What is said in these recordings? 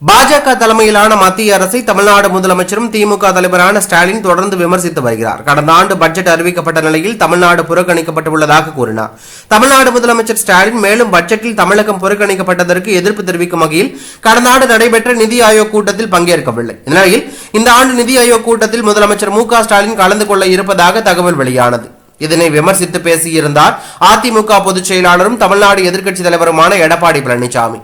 பாஜக தலைமையிலான மத்திய அரசை தமிழ்நாடு முதலமைச்சரும் திமுக தலைவரான ஸ்டாலின் தொடர்ந்து விமர்சித்து வருகிறார். கடந்த ஆண்டு பட்ஜெட் அறிவிக்கப்பட்ட நிலையில் தமிழ்நாடு புறக்கணிக்கப்பட்டுள்ளதாக கூறினார். தமிழ்நாடு முதலமைச்சர் ஸ்டாலின் மேலும் பட்ஜெட்டில் தமிழகம் புறக்கணிக்கப்பட்டதற்கு எதிர்ப்பு தெரிவிக்கும் வகையில் கடந்த ஆண்டு நடைபெற்ற நிதி ஆயோக் கூட்டத்தில் பங்கேற்கவில்லை. இந்நிலையில் இந்த ஆண்டு நிதி ஆயோக் கூட்டத்தில் முதலமைச்சர் மு க ஸ்டாலின் கலந்து கொள்ள இருப்பதாக தகவல் வெளியானது. இதனை விமர்சித்து பேசியிருந்தார் அதிமுக பொதுச் செயலாளரும் தமிழ்நாடு எதிர்க்கட்சித் தலைவருமான எடப்பாடி பழனிசாமி.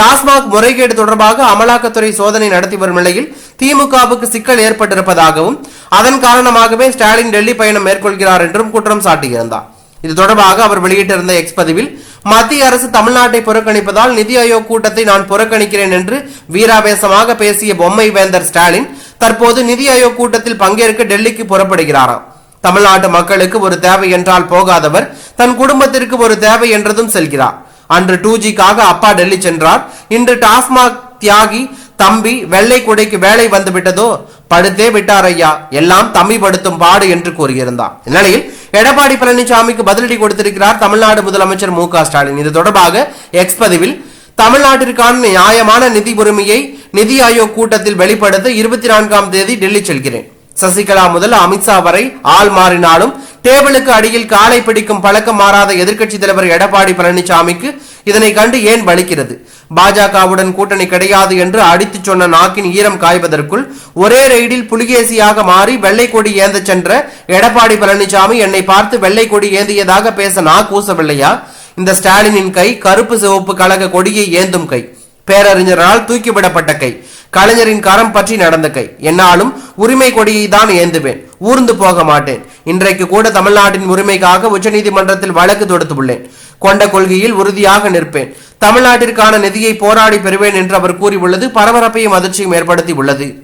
டாஸ்மாக் முறைகேடு தொடர்பாக அமலாக்கத்துறை சோதனை நடத்தி வரும் நிலையில் திமுகவுக்கு சிக்கல் ஏற்பட்டிருப்பதாகவும் அதன் காரணமாகவே ஸ்டாலின் டெல்லி பயணம் மேற்கொள்கிறார் என்றும் குற்றம் சாட்டியிருந்தார். இது தொடர்பாக அவர் வெளியிட்டிருந்த எக்ஸ் பதிவில் மத்திய அரசு தமிழ்நாட்டை புறக்கணிப்பதால் நிதி ஆயோக் கூட்டத்தை நான் புறக்கணிக்கிறேன் என்று வீராவேசமாக பேசிய பொம்மை வேந்தர் ஸ்டாலின் தற்போது நிதி ஆயோக் கூட்டத்தில் பங்கேற்க டெல்லிக்கு புறப்படுகிறாராம். தமிழ்நாட்டு மக்களுக்கு ஒரு தேவை என்றால் போகாதவர் தன் குடும்பத்திற்கு ஒரு தேவை என்றதும் செல்கிறார். அன்று டூ ஜிக்காக அப்பா டெல்லி சென்றார். இன்று டாஸ்மாக் தியாகி தம்பி வெள்ளை குடைக்கு வேலை வந்து விட்டதோ படுத்தே விட்டார் ஐயா. எல்லாம் தம்பி படுத்தும் பாடு என்று கூறியிருந்தார் இந்நிலையில் எடப்பாடி பழனிசாமிக்கு பதிலடி கொடுத்திருக்கிறார் தமிழ்நாடு முதலமைச்சர் மு க ஸ்டாலின். இது தொடர்பாக எக்ஸ் பதிவில் தமிழ்நாட்டிற்கான நியாயமான நிதி உரிமையை நிதி ஆயோக் கூட்டத்தில் வெளிப்படுத்த இருபத்தி நான்காம் தேதி டெல்லி செல்கிறேன். சசிகலா முதல் அமித்ஷா வரை ஆள் மாறினாலும் டேபிளுக்கு அடியில் காலை பிடிக்கும் பழக்கம் மாறாத எதிர்க்கட்சி தலைவர் எடப்பாடி பழனிசாமிக்கு இதனை கண்டு ஏன் வலிக்கிறது? பாஜகவுடன் கூட்டணி கிடையாது என்று அடித்துச் சொன்ன நாக்கின் ஈரம் காய்வதற்குள் ஒரே ரெய்டில் புலிகேசியாக மாறி வெள்ளை கொடி ஏந்த சென்ற எடப்பாடி பழனிசாமி என்னை பார்த்து வெள்ளை கொடி ஏந்தியதாக பேச நா கூசவில்லையா? இந்த ஸ்டாலினின் கை கருப்பு சிவப்பு கழக கொடியை ஏந்தும் கை. பேரறிஞரால் தூக்கிவிடப்பட்ட கை. கலைஞரின் கரம் பற்றி நடந்த கை. என்னாலும் உரிமை கொடியை தான் ஏந்துவேன். ஊர்ந்து போக மாட்டேன். இன்றைக்கு கூட தமிழ்நாட்டின் உரிமைக்காக உச்சநீதிமன்றத்தில் வழக்கு தொடுத்துள்ளேன். கொண்ட கொள்கையில் உறுதியாக நிற்பேன். தமிழ்நாட்டிற்கான நிதியை போராடி பெறுவேன் என்று அவர் கூறியுள்ளது. பரபரப்பையும் அதிர்ச்சியும் ஏற்படுத்தி உள்ளது